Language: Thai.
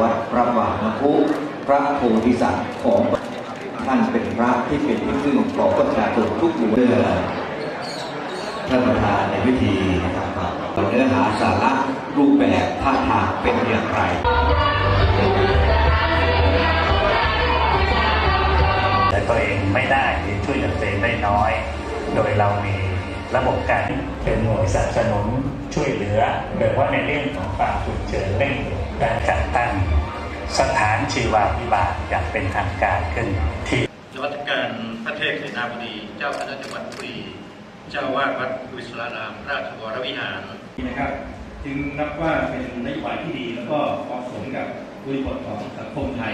วัดพระบาทน้ำพุพระโพธิสัตว์ของท่านเป็นพระที่เป็นที่พึ่งของประชาชนทุกหมู่เมื่อท่านประธานในพิธีนะครับเนื้อหาสาระรูปแบบท่าทางเป็นอย่างไรแต่ตัวเองไม่ได้หรือช่วยเหลือตัวเองได้น้อย โดยเรามี ระบบการเป็นหน่วยสนับสนุนช่วยเหลือโดยว่าในเรื่องของความฉุกเฉินเร่งด่วนการจัดตั้งสถานชีวาพิบาลอย่างเป็นทางการขึ้นที่นวัตการพระเทพเสนาบดีเจ้าคณะจังหวัดบุรีเจ้าวาดวัดวิศรารามราชวรวิหารนะครับ จึงนับว่าเป็นนโยบายที่ดีแล้วก็เหมาะสมกับบริบทของสังคมไทย